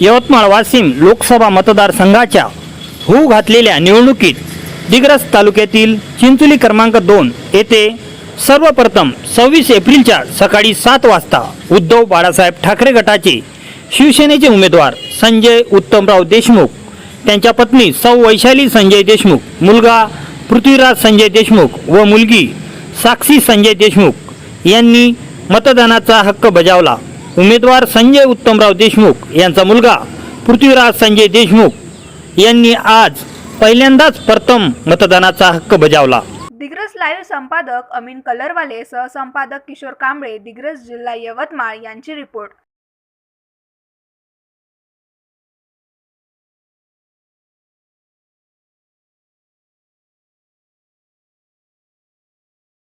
यवतमाळ वाशिम लोकसभा मतदारसंघाच्या होऊ घातलेल्या निवडणुकीत दिग्रस तालुक्यातील चिंचोली क्रमांक दोन येथे सर्वप्रथम सव्वीस एप्रिलच्या सकाळी सात वाजता उद्धव बाळासाहेब ठाकरे गटाचे शिवसेनेचे उमेदवार संजय उत्तमराव देशमुख त्यांच्या पत्नी सौ वैशाली संजय देशमुख मुलगा पृथ्वीराज संजय देशमुख व मुलगी साक्षी संजय देशमुख यांनी मतदानाचा हक्क बजावला. उमेदवार संजय उत्तमराव देशमुख यांचा मुलगा पृथ्वीराज संजय देशमुख यांनी आज पहिल्यांदाच प्रथम मतदानाचा हक्क बजावला. दिग्रस लाईव्ह संपादक अमीन कलरवाले सहसंपादक किशोर कांबळे दिग्रस जिल्हा यवतमाळ यांची रिपोर्ट